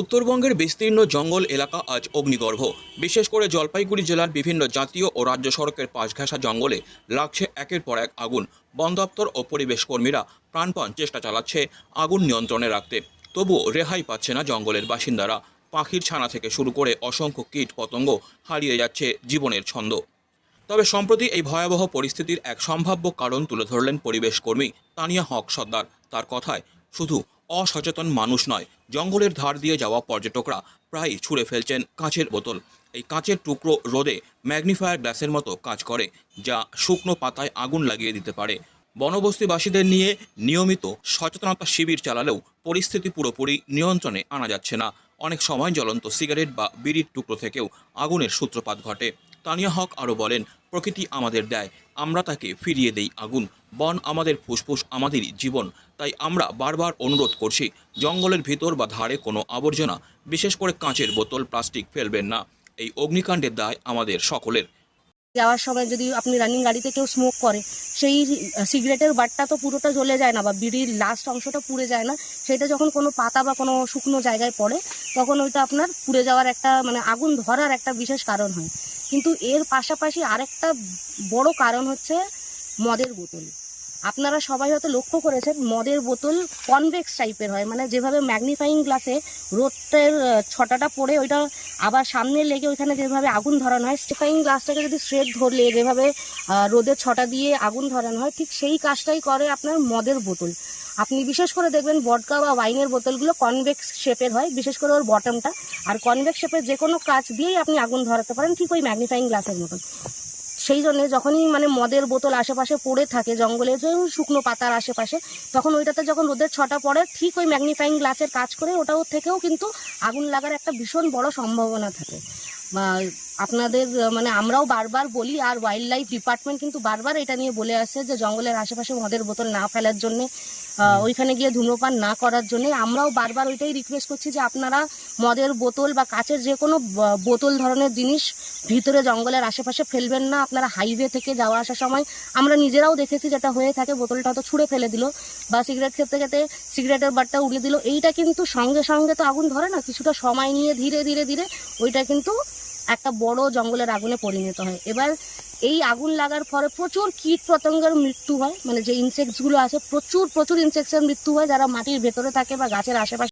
উত্তরবঙ্গের বিস্তীর্ণ জঙ্গল এলাকা আজ অগ্নিগর্ভ। বিশেষ করে জলপাইগুড়ি জেলার বিভিন্ন জাতীয় ও রাজ্য সড়কের পাশ ঘেঁষা জঙ্গলে লাগছে একের পর এক আগুন। বন দপ্তর ও পরিবেশ কর্মীরা প্রাণপণ চেষ্টা চালাচ্ছে আগুন নিয়ন্ত্রণে রাখতে। তবুও রেহাই পাচ্ছে না জঙ্গলের বাসিন্দারা। পাখির ছানা থেকে শুরু করে অসংখ্য কীট পতঙ্গ হারিয়ে যাচ্ছে জীবনের ছন্দ। তবে সম্প্রতি এই ভয়াবহ পরিস্থিতির এক সম্ভাব্য কারণ তুলে ধরলেন পরিবেশ কর্মী তানিয়া হক সর্দার। তার কথায়, শুধু অসচেতন মানুষ নয়। জঙ্গলের ধার দিয়ে যাওয়া পর্যটকরা প্রায়ই ছুঁড়ে ফেলছেন কাঁচের বোতল। এই কাঁচের টুকরো রোদে ম্যাগনিফায়ার গ্লাসের মতো কাজ করে, যা শুকনো পাতায় আগুন লাগিয়ে দিতে পারে। বনবস্তিবাসীদের নিয়ে নিয়মিত সচেতনতা শিবির চালালেও পরিস্থিতি পুরোপুরি নিয়ন্ত্রণে আনা যাচ্ছে না। অনেক সময় জ্বলন্ত সিগারেট বা বিড়ির টুকরো থেকেও আগুনের সূত্রপাত ঘটে। তানিয়া হক আরও বলেন, প্রকৃতি আমাদের দেয়, আমরা তাকে ফিরিয়ে দেই আগুন। বন আমাদের ফুসফুস, আমাদেরই জীবন। তাই আমরা বারবার অনুরোধ করছি, জঙ্গলের ভিতর বা ধারে কোনো আবর্জনা, বিশেষ করে কাঁচের বোতল, প্লাস্টিক ফেলবেন না। এই অগ্নিকাণ্ডের দায় আমাদের সকলের। যাওয়ার সময় যদি আপনি রানিং গাড়িতে কেউ স্মোক করে, সেই সিগারেটের বাটটা তো পুরোটা জ্বলে যায় না বা বিড়ির লাস্ট অংশটা পুড়ে যায় না। সেটা যখন কোনো পাতা বা কোনো শুকনো জায়গায় পড়ে, তখন ওইটা আপনার পুড়ে যাওয়ার একটা মানে আগুন ধরার একটা বিশেষ কারণ হয়। কিন্তু এর পাশাপাশি আরেকটা বড় কারণ হচ্ছে মদের বোতল। আপনারা সবাই হয়তো লক্ষ্য করেছেন, মদের বোতল কনভেক্স টাইপের হয় মানে যেভাবে ম্যাগনিফাইং গ্লাসে রোদের ছটাটা পড়ে, ওইটা আবার সামনে লেগে ওইখানে যেভাবে আগুন ধরানো হয়, স্টেফাইং গ্লাসটাকে যদি স্ট্রেট ধরলে, যেভাবে রোদের ছটা দিয়ে আগুন ধরানো হয়, ঠিক সেই কাজটাই করে আপনার মদের বোতল। আপনি বিশেষ করে দেখবেন বডকা বা ওয়াইনের বোতলগুলো কনভেক্স শেপের হয়, বিশেষ করে ওর বটমটা আর কনভেক্স শেপের যে কোনো কাজ দিয়েই আপনি আগুন ধরাতে পারেন, ঠিক ওই ম্যাগনিফাইং গ্লাসের মতন। সেই জন্য যখনই মানে মদের বোতল আশেপাশে পড়ে থাকে জঙ্গলে শুকনো পাতার আশেপাশে, তখন ওইটাতে যখন রোদের ছটা পড়ে, ঠিক ওই ম্যাগনিফাইং গ্লাসের কাজ করে ওটাও থেকেও কিন্তু আগুন লাগার একটা ভীষণ বড় সম্ভাবনা থাকে। আপনাদের মানে আমরাও বারবার বলি আর ওয়াইল্ড লাইফ ডিপার্টমেন্ট কিন্তু বারবার এটা নিয়ে বলে আসে যে জঙ্গলের আশেপাশে মদের বোতল না ফেলার জন্য ওইখানে গিয়ে ধূমপান না করার জন্য। আমরাও বারবার ওইটাই রিকোয়েস্ট করছি যে আপনারা মদের বোতল বা কাচের যে কোনো বোতল ধরনের জিনিস ভিতরে জঙ্গলের আশেপাশে ফেলবেন না। আপনারা হাইওয়ে থেকে যাওয়া আসার সময় আমরা নিজেরাও দেখেছি যেটা হয়ে থাকে বোতলটা তো ছুঁড়ে ফেলে দিল বা সিগারেট খেতে খেতে সিগারেটের বারটা উড়িয়ে দিল। এইটা কিন্তু সঙ্গে সঙ্গে তো আগুন ধরে না কিছুটা সময় নিয়ে ধীরে ধীরে ধীরে ওইটা কিন্তু একটা বড় জঙ্গলের আগুনে পরিণত হয়। এবার এই আগুন লাগার ফলে প্রচুর কীট পতঙ্গের মৃত্যু হয়। মানে যে ইনসেক্টসগুলো আছে, প্রচুর প্রচুর ইনসেক্টসের মৃত্যু হয় যারা মাটির ভেতরে থাকে বা গাছের আশেপাশে